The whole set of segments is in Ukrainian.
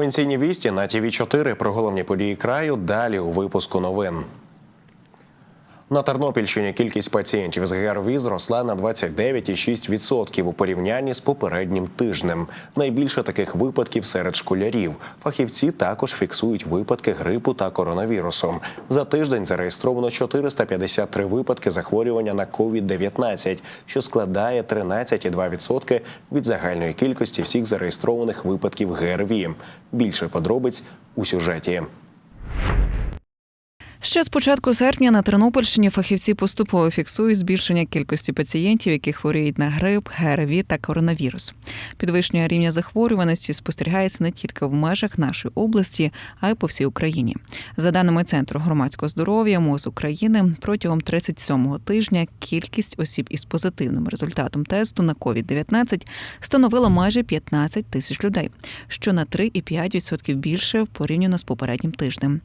Провінційні вісті на ТВ 4 про головні події краю. Далі у випуску новин. На Тернопільщині кількість пацієнтів з ГРВІ зросла на 29,6% у порівнянні з попереднім тижнем. Найбільше таких випадків серед школярів. Фахівці також фіксують випадки грипу та коронавірусу. За тиждень зареєстровано 453 випадки захворювання на COVID-19, що складає 13,2% від загальної кількості всіх зареєстрованих випадків ГРВІ. Більше подробиць у сюжеті. Ще з початку серпня на Тернопільщині фахівці поступово фіксують збільшення кількості пацієнтів, які хворіють на грип, ГРВІ та коронавірус. Підвищення рівня захворюваності спостерігається не тільки в межах нашої області, а й по всій Україні. За даними Центру громадського здоров'я МОЗ України, протягом 37-го тижня кількість осіб із позитивним результатом тесту на COVID-19 становила майже 15 тисяч людей, що на 3,5% більше порівняно з попереднім тижнем.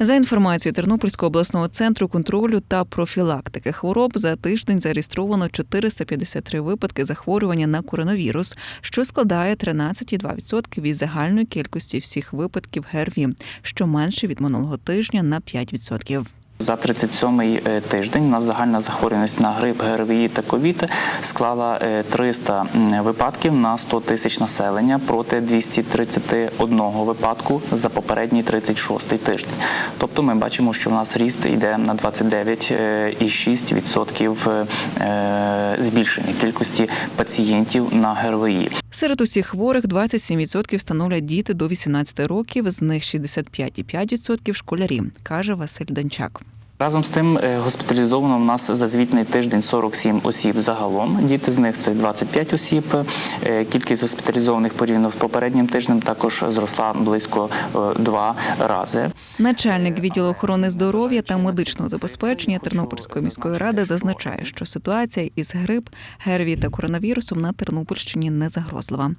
За інформацією Тернопільського обласного центру контролю та профілактики хвороб за тиждень зареєстровано 453 випадки захворювання на коронавірус, що складає 13,2% від загальної кількості всіх випадків ГРВІ, що менше від минулого тижня на 5%. За 37-й е, тиждень у нас загальна захворюваність на грип, ГРВІ та ковід склала е, 300 випадків на 100 тисяч населення проти 231 випадку за попередній 36-й тиждень. Тобто ми бачимо, що в нас ріст йде на 29,6% е, збільшення кількості пацієнтів на ГРВІ. Серед усіх хворих 27% становлять діти до 18 років, з них 65,5% – школярі, каже Василь Данчак. Разом з тим е, госпіталізовано в нас за звітний тиждень 47 осіб загалом. Діти з них це 25 осіб. Е, Кількість госпіталізованих порівняно з попереднім тижнем також зросла близько е, два рази. Начальник відділу охорони здоров'я та медичного забезпечення Тернопільської міської ради зазначає, що ситуація із грип, ГРВІ та коронавірусом на Тернопільщині не загрозлива.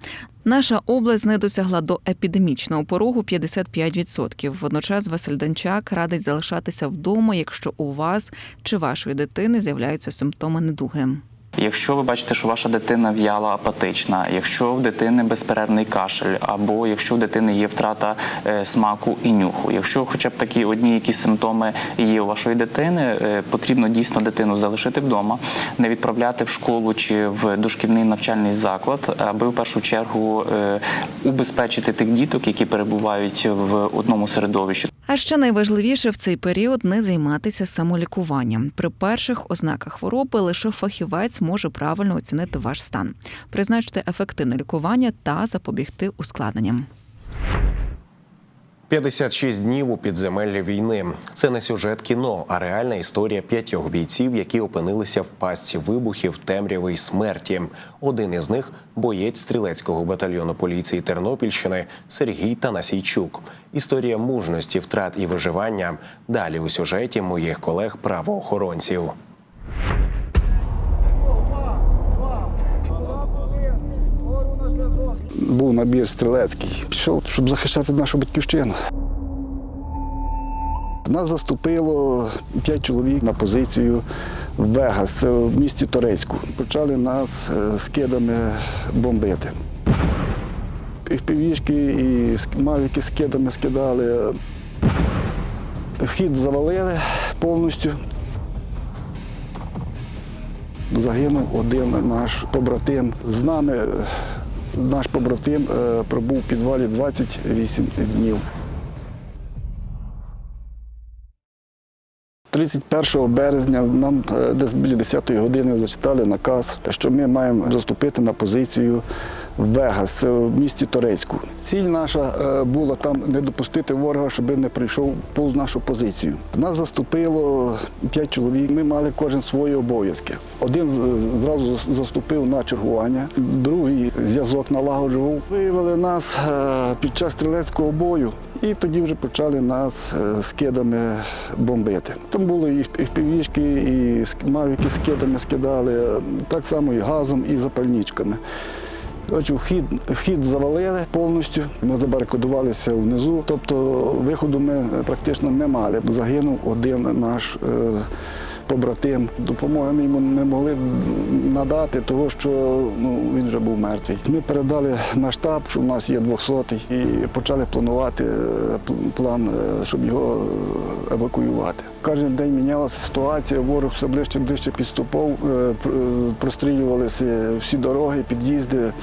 Наша область не досягла до епідемічного порогу 55%. Водночас Василь Данчак радить залишатися вдома, якщо у вас чи вашої дитини з'являються симптоми недуги. Якщо ви бачите, що ваша дитина в'яла апатична, якщо в дитини безперервний кашель, або якщо в дитини є втрата е, смаку і нюху, якщо хоча б такі одні якісь симптоми є у вашої дитини, е, потрібно дійсно дитину залишити вдома, не відправляти в школу чи в дошкільний навчальний заклад, аби в першу чергу е, убезпечити тих діток, які перебувають в одному середовищі. А ще найважливіше в цей період не займатися самолікуванням. При перших ознаках хвороби лише фахівець може правильно оцінити ваш стан, призначити ефективне лікування та запобігти ускладненням. 56 днів у підземеллі війни. Це не сюжет кіно, а реальна історія п'ятьох бійців, які опинилися в пастці вибухів темряви й смерті. Один із них боєць стрілецького батальйону поліції Тернопільщини Сергій Танасійчук. Історія мужності, втрат і виживання. Далі у сюжеті моїх колег-правоохоронців. Був набір стрілецький. Пішов, щоб захищати нашу батьківщину. Нас заступило п'ять чоловік на позицію в Вегас, це в місті Торецьку. Почали нас е, скидами бомбити. Півішки, і мавіки скидами скидали. Вхід завалили повністю. Загинув один наш побратим. З нами е, наш побратим е, пробув у підвалі 28 днів. 31 березня нам е, десь біля 10-ї години зачитали наказ, що ми маємо заступити на позицію Вегас, в місті Торецьку. Ціль наша е, була там не допустити ворога, щоб не прийшов повз нашу позицію. Нас заступило 5 чоловік. Ми мали кожен свої обов'язки. Один зразу заступив на чергування, другий зв'язок налагоджував. Виявили нас е, під час стрілецького бою. І тоді вже почали нас е, скидами бомбити. Там були і півішки, і мавіки скидами скидали, так само і газом, і запальничками. Отже, вхід, вхід завалили повністю. Ми забарикадувалися внизу, тобто виходу ми практично не мали. Загинув один наш е, побратим. Допомоги ми йому не могли надати, того що ну, він вже був мертвий. Ми передали на штаб, що в нас є 200 і почали планувати е, план, е, щоб його е, евакуювати. Кожен день мінялася ситуація, ворог все ближче ближче підступав, пр- прострілювалися всі дороги, під'їзди,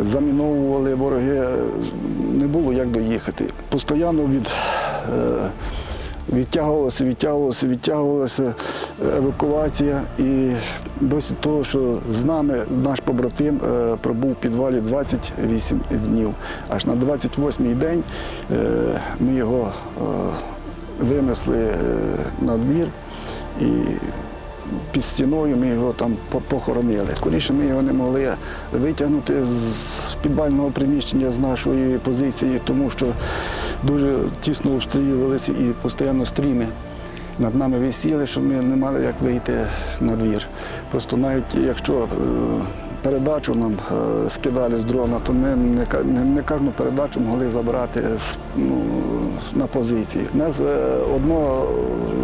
заміновували вороги. Не було як доїхати. Постоянно від Відтягувалося, відтягувалося, відтягувалася евакуація. І досить того, що з нами наш побратим е, пробув у підвалі 28 днів. Аж на 28-й день е, ми його е, винесли на двір і під стіною ми його там похоронили. Скоріше ми його не могли витягнути з підвального приміщення з нашої позиції, тому що дуже тісно обстрілювалися і постійно стріми. Над нами висіли, що ми не мали як вийти на двір. Просто навіть якщо е, передачу нам е, скидали з дрона, то ми не кожну передачу могли забрати ну, на позиції. Нас е, одно,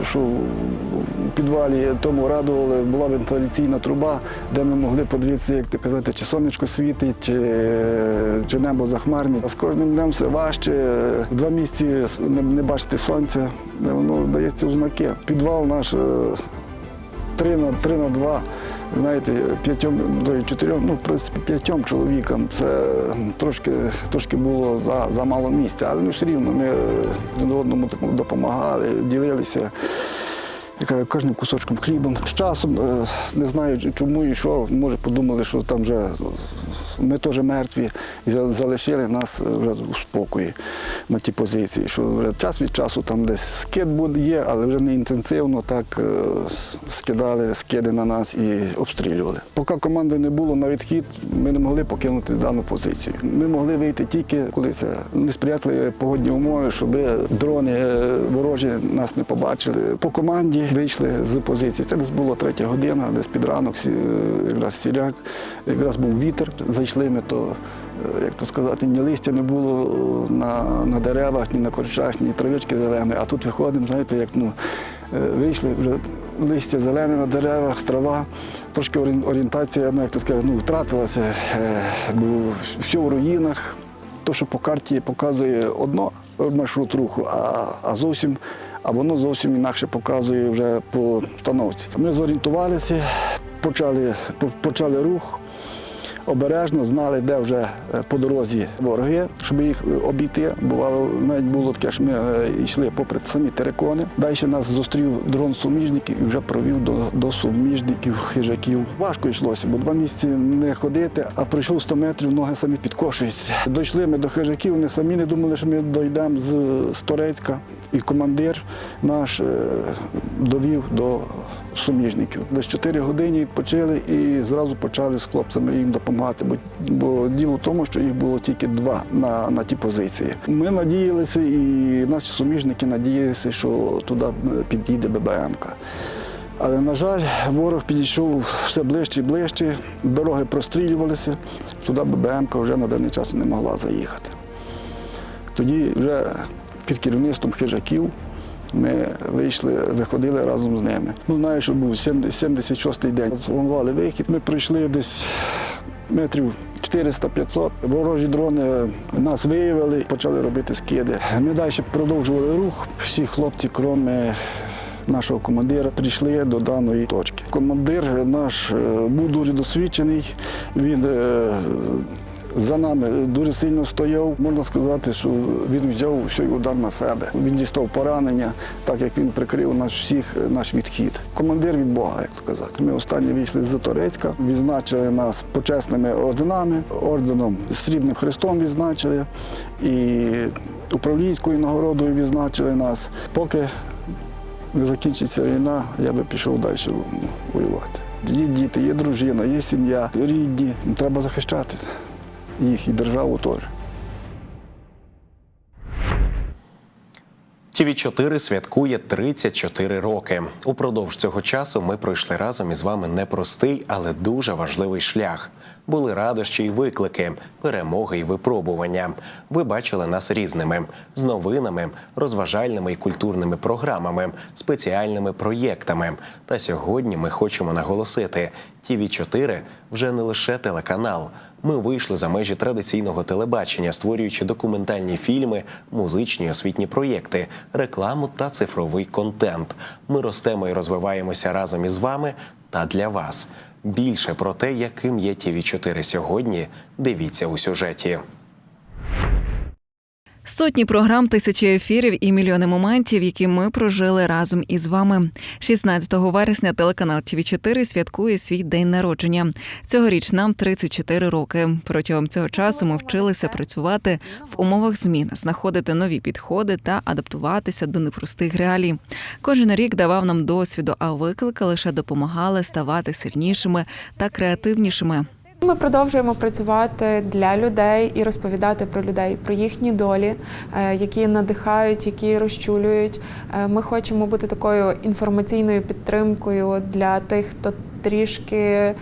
що в підвалі тому радували, була вентиляційна труба, де ми могли подивитися, як то казати, чи сонечко світить, чи, чи небо захмарне. А з кожним днем все важче. Два місяці не, бачити сонця, воно дається у. Підвал наш. е, Три на три на два. Знаєте, п'ятьом до чотирьом, ну в принципі п'ятьом чоловікам. Це трошки, трошки було за, за мало місця, але ми все рівно ми один одному допомагали, ділилися. я кажу, кожним кусочком хлібом. З часом е, не знаю чому і що, може подумали, що там вже ми теж мертві, і залишили нас вже у спокої на ті позиції. Що вже час від часу там десь скид є, але вже не інтенсивно так е, скидали скиди на нас і обстрілювали. Поки команди не було на відхід, ми не могли покинути дану позицію. Ми могли вийти тільки, коли це несприятливі погодні умови, щоб дрони е, ворожі нас не побачили. По команді вийшли з позиції. Це десь було третя година, десь під ранок, якраз сіряк, якраз був вітер. Зайшли ми, то, е, як то сказати, ні листя не було на, на деревах, ні на корчах, ні травички зеленої. А тут виходимо, знаєте, як ну. е, Вийшли вже листя зелене на деревах, трава. Трошки орієнтація, ну як то сказати, ну, втратилася, е, бо все в руїнах. То, що по карті показує одно маршрут руху, а, а зовсім, а воно зовсім інакше показує вже по установці. Ми зорієнтувалися, почали, почали рух. Обережно знали, де вже е, по дорозі вороги, щоб їх е, обійти. Бувало, навіть було таке, що ми е, йшли попри самі терикони. Далі нас зустрів дрон суміжників і вже провів до, до суміжників, хижаків. Важко йшлося, бо два місяці не ходити, а пройшов 100 метрів, ноги самі підкошуються. Дійшли ми до хижаків, вони самі не думали, що ми дійдемо з, з Торецька. І командир наш довів до суміжників. Десь 4 години відпочили і зразу почали з хлопцями їм допомагати. Бо, бо діло в тому, що їх було тільки два на, на ті позиції. Ми надіялися, і наші суміжники надіялися, що туди підійде ББМка. Але, на жаль, ворог підійшов все ближче і ближче, дороги прострілювалися, туди ББМка вже на даний час не могла заїхати. Тоді вже під керівництвом хижаків ми вийшли, виходили разом з ними. Ну, знаю, що був 76-й день. Планували вихід. Ми пройшли десь метрів 400-500. Ворожі дрони нас виявили, почали робити скиди. Ми далі продовжували рух. Всі хлопці, крім нашого командира, прийшли до даної точки. Командир наш е, був дуже досвідчений. Він е, за нами дуже сильно стояв. Можна сказати, що він взяв всій удар на себе. Він дістав поранення, так як він прикрив нас всіх наш відхід. Командир від Бога, як то казати. Ми останні вийшли з Заторецька, відзначили нас почесними орденами, орденом Срібним Христом відзначили і управлінською нагородою відзначили нас. Поки не закінчиться війна, я би пішов далі воювати. Є діти, є дружина, є сім'я, рідні. Треба захищати їх і державу теж. тв 4 святкує 34 роки. Упродовж цього часу ми пройшли разом із вами непростий, але дуже важливий шлях. Були радощі й виклики, перемоги й випробування. Ви бачили нас різними з новинами, розважальними і культурними програмами, спеціальними проєктами. Та сьогодні ми хочемо наголосити: тв 4 вже не лише телеканал. Ми вийшли за межі традиційного телебачення, створюючи документальні фільми, музичні освітні проєкти, рекламу та цифровий контент. Ми ростемо і розвиваємося разом із вами та для вас. Більше про те, яким є ті 4 сьогодні, дивіться у сюжеті. Сотні програм, тисячі ефірів і мільйони моментів, які ми прожили разом із вами. 16 вересня телеканал тв 4 святкує свій день народження. Цьогоріч нам 34 роки. Протягом цього часу ми вчилися працювати в умовах змін, знаходити нові підходи та адаптуватися до непростих реалій. Кожен рік давав нам досвіду, а виклики лише допомагали ставати сильнішими та креативнішими. Ми продовжуємо працювати для людей і розповідати про людей, про їхні долі, е, які надихають, які розчулюють. Е, Ми хочемо бути такою інформаційною підтримкою для тих, хто трішки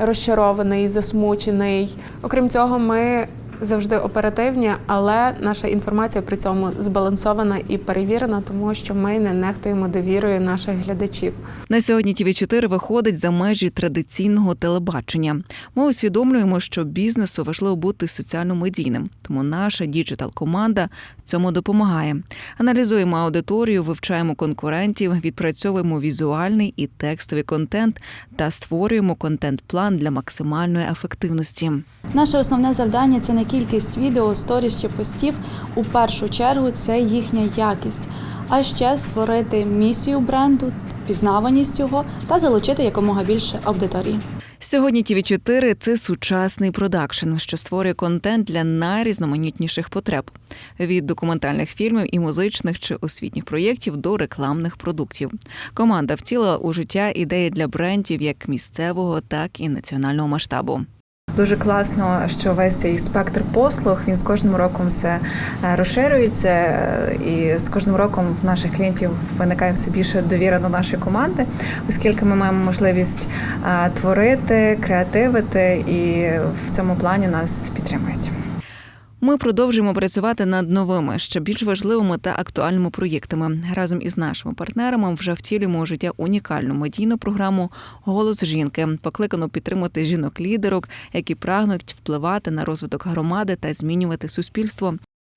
розчарований, засмучений. Окрім цього, ми завжди оперативні, але наша інформація при цьому збалансована і перевірена, тому що ми не нехтуємо довірою наших глядачів. На сьогодні тв 4 виходить за межі традиційного телебачення. Ми усвідомлюємо, що бізнесу важливо бути соціально медійним, тому наша діджитал-команда цьому допомагає. Аналізуємо аудиторію, вивчаємо конкурентів, відпрацьовуємо візуальний і текстовий контент та створюємо контент-план для максимальної ефективності. Наше основне завдання це не кількість відео, сторіс чи постів. У першу чергу це їхня якість, а ще створити місію бренду, пізнаваність його та залучити якомога більше аудиторії. Сьогодні ті 4 це сучасний продакшн, що створює контент для найрізноманітніших потреб від документальних фільмів і музичних чи освітніх проєктів до рекламних продуктів. Команда втілила у життя ідеї для брендів як місцевого, так і національного масштабу. Дуже класно, що весь цей спектр послуг він з кожним роком все е, розширюється, е, і з кожним роком в наших клієнтів виникає все більше довіра до нашої команди, оскільки ми маємо можливість е, творити, креативити, і в цьому плані нас підтримують. Ми продовжуємо працювати над новими, ще більш важливими та актуальними проєктами. Разом із нашими партнерами вже втілюємо у життя унікальну медійну програму Голос жінки, покликану підтримати жінок-лідерок, які прагнуть впливати на розвиток громади та змінювати суспільство.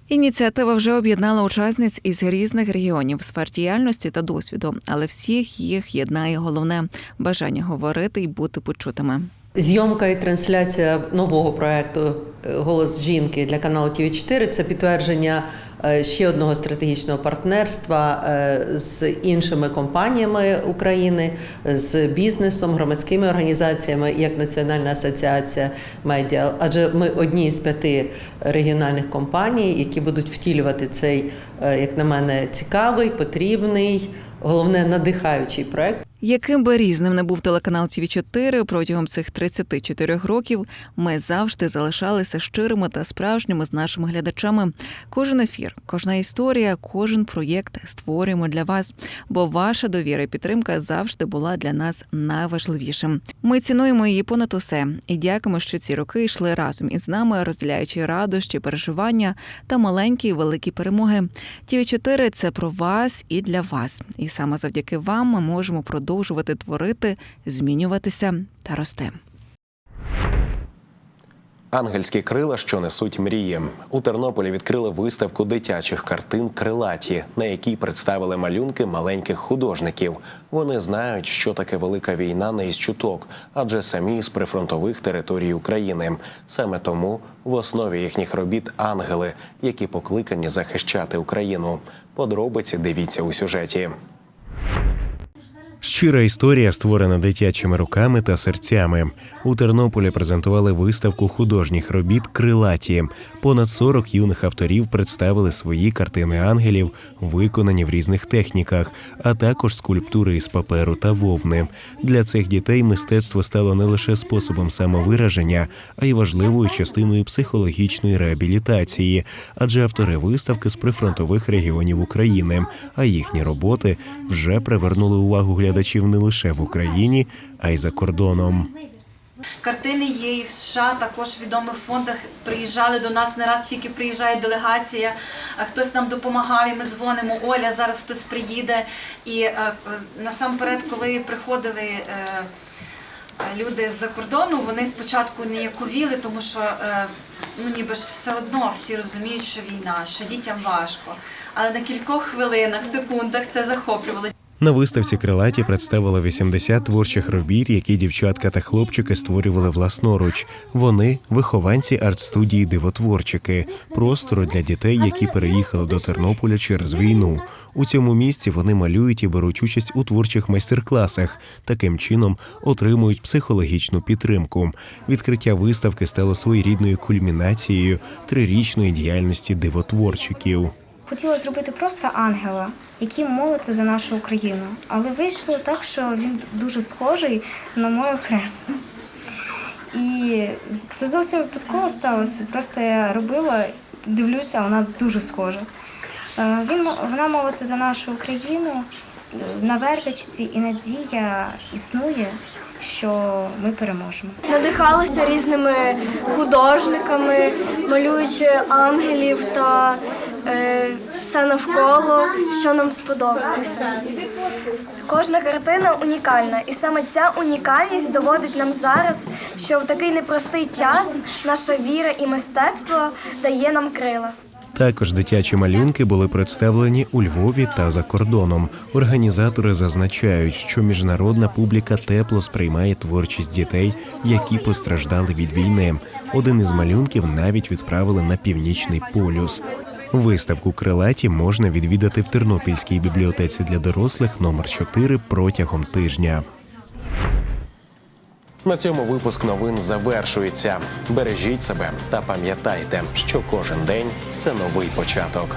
Ініціатива вже об'єднала учасниць із різних регіонів, сфер діяльності та досвіду, але всіх їх єднає головне бажання говорити і бути почутими. Зйомка і трансляція нового проекту е, Голос жінки для каналу ТВ 4 це підтвердження е, ще одного стратегічного партнерства е, з іншими компаніями України, з бізнесом, громадськими організаціями, як Національна асоціація медіа. Адже ми одні з п'яти регіональних компаній, які будуть втілювати цей, як на мене, цікавий, потрібний, головне надихаючий проект. Яким би різним не був телеканал тв 4 протягом цих 34 років, ми завжди залишалися щирими та справжніми з нашими глядачами. Кожен ефір, кожна історія, кожен проєкт створюємо для вас, бо ваша довіра і підтримка завжди була для нас найважливішим. Ми цінуємо її понад усе і дякуємо, що ці роки йшли разом із нами, розділяючи радощі, переживання та маленькі і великі перемоги. тв 4 це про вас і для вас. І саме завдяки вам ми можемо продовжувати творити, змінюватися та рости. Ангельські крила, що несуть мрії. У Тернополі відкрили виставку дитячих картин Крилаті, на якій представили малюнки маленьких художників. Вони знають, що таке велика війна не із чуток, адже самі з прифронтових територій України. Саме тому в основі їхніх робіт ангели, які покликані захищати Україну. Подробиці дивіться у сюжеті. Щира історія створена дитячими руками та серцями. У Тернополі презентували виставку художніх робіт Крилаті. Понад 40 юних авторів представили свої картини ангелів, виконані в різних техніках, а також скульптури із паперу та вовни. Для цих дітей мистецтво стало не лише способом самовираження, а й важливою частиною психологічної реабілітації, адже автори виставки з прифронтових регіонів України, а їхні роботи вже привернули увагу глядачів не лише в Україні, а й за кордоном. Картини є і в США, також в відомих фондах приїжджали до нас. Не раз тільки приїжджає делегація, а хтось нам допомагав, і ми дзвонимо. Оля, зараз хтось приїде. І е, насамперед, коли приходили. е, Люди з-за кордону вони спочатку ніяковіли, тому що е, ну ніби ж все одно всі розуміють, що війна, що дітям важко. Але на кількох хвилинах, секундах це захоплювало. На виставці крилаті представили 80 творчих робіт, які дівчатка та хлопчики створювали власноруч. Вони вихованці арт-студії Дивотворчики, простору для дітей, які переїхали до Тернополя через війну. У цьому місці вони малюють і беруть участь у творчих майстер-класах. Таким чином отримують психологічну підтримку. Відкриття виставки стало своєрідною кульмінацією трирічної діяльності дивотворчиків. Хотіла зробити просто ангела, який молиться за нашу Україну. Але вийшло так, що він дуже схожий на мою хресну. І це зовсім випадково сталося. Просто я робила, дивлюся, вона дуже схожа. Е, Він, вона молиться за нашу Україну на вервичці, і надія існує, що ми переможемо. надихалася різними художниками, малюючи ангелів та все навколо, що нам сподобалося. Кожна картина унікальна, і саме ця унікальність доводить нам зараз, що в такий непростий час наша віра і мистецтво дає нам крила. Також дитячі малюнки були представлені у Львові та за кордоном. Організатори зазначають, що міжнародна публіка тепло сприймає творчість дітей, які постраждали від війни. Один із малюнків навіть відправили на північний полюс. Виставку крилаті можна відвідати в Тернопільській бібліотеці для дорослих номер 4 протягом тижня. На цьому випуск новин завершується. Бережіть себе та пам'ятайте, що кожен день це новий початок.